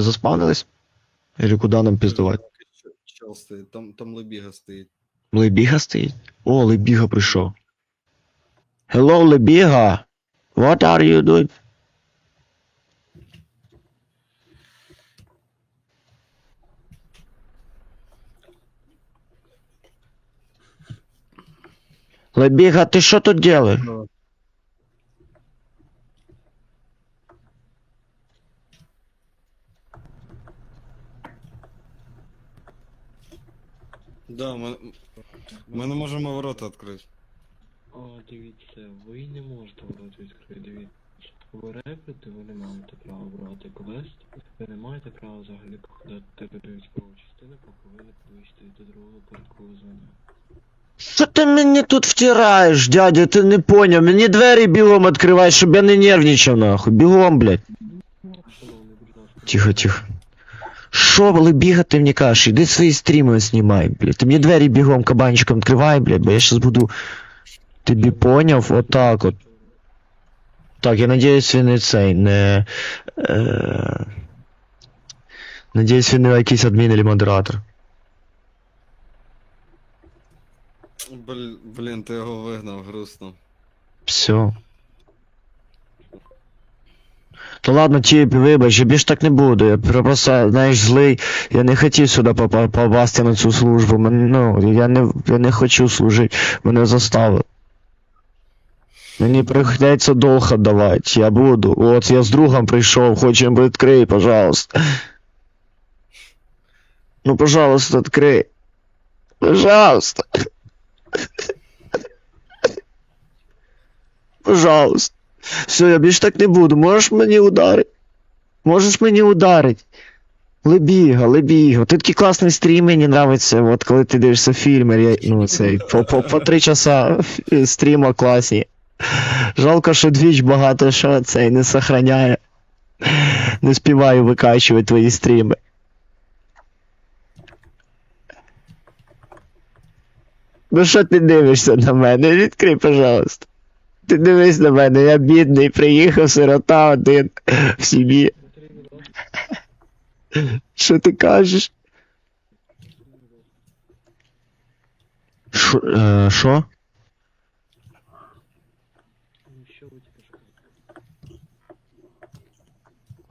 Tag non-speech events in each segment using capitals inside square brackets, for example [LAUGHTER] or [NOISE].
ми заспавнились? Или куди нам піздувати? Чел стоїть, там, там лебіга стоїть. Лебіга стоїть? О, Лебіга прийшов. Hello, Лебіга! What are you doing? Лебіга, ти що тут делаєш? Да, ми, ми не можемо ворота відкрити. А, дивіться, ви не можете ворота відкрити, дивіться. Ви реприти, ви не маєте права брати квест, ви не маєте права взагалі походити до військової частини, поки ви не підвищите до другого порядкового звання. Що ти мені тут втираєш, дядя, ти не поняв. Мені двері бігом відкривай, щоб я не нервничав, нахуй. Бігом, блядь. Шановний, будь ласка. Тихо, тихо. Що, коли бігати мені кажеш? Іди свої стріми знімай, блядь. Ти мені двері бігом кабанчиком відкривай, блядь, бо я щас буду. Тобі поняв? Отак от. Так, я надіюсь, він не цей, не. Е... Надіюсь, він не якийсь адмін або модератор. Блін, ти його вигнав, грустно. Все. То ладно, Тіп, вибач, я більш так не буду. Я просто, знаєш, злий. Я не хотів сюди попа- попасти на цю службу. Мен, ну, я не, я не хочу служити. Мене заставили. Мені прийдеться долг давати, я буду. От я з другом прийшов, хочемо відкрий, пожалуйста. Ну, пожалуйста, відкрий. Пожалуйста. Пожалуйста. Все, я більш так не буду. Можеш мені ударити? Можеш мені ударити? Лебіга, Лебіга. Ти такий класний стрім, мені нравиться, от коли ти дивишся фільми, я, ну цей, по, по, по три часа [LAUGHS] стріма класні. Жалко, що двіч багато що цей не сохраняє. Не співаю викачувати твої стріми. Ну що ти дивишся на мене? Відкрий, пожалуйста. Ти дивись на мене, я бідний, приїхав сирота один в сім'ї. Що ти кажеш? Що? Е, що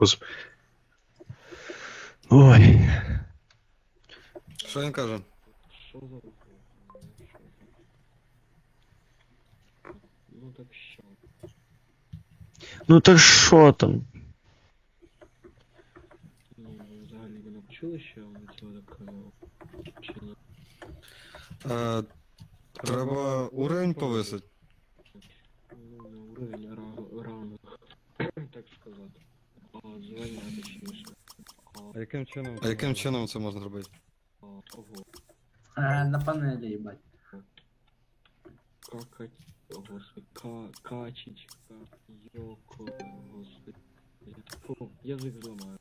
казали? Ой. Що він каже? Ну так що? Ну так що там? Ну, взагалі ви не почули, що я вам від цього так казав? Чи ні? Е, треба уровень повисити. Ну, на уровень ра- ранг, [CLEARS THROAT] так сказати. А, звання точніше. А, яким чином? А яким чином це можна зробити? а, ого. Е, На панелі, їбать. Какать, о, господи, ка, качечка, йоко, господи. Фу, язик зламаю.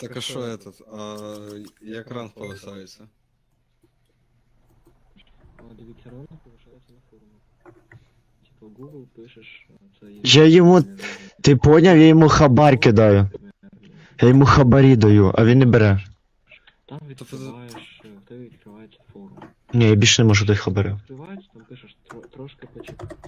Так а що этот? А як ранг повисається? А, дивіться, ранг повишається на форумі. Типа Google пишеш, а, це є... Я йому- Ти поняв, я йому хабар кидаю. Я йому хабарі даю, а він не бере. Там відкриваєш, ти відкриваєш форум. Ні, я більше не можу дати хабарів. Відкриваєш, там пишеш тро- трошки почекай.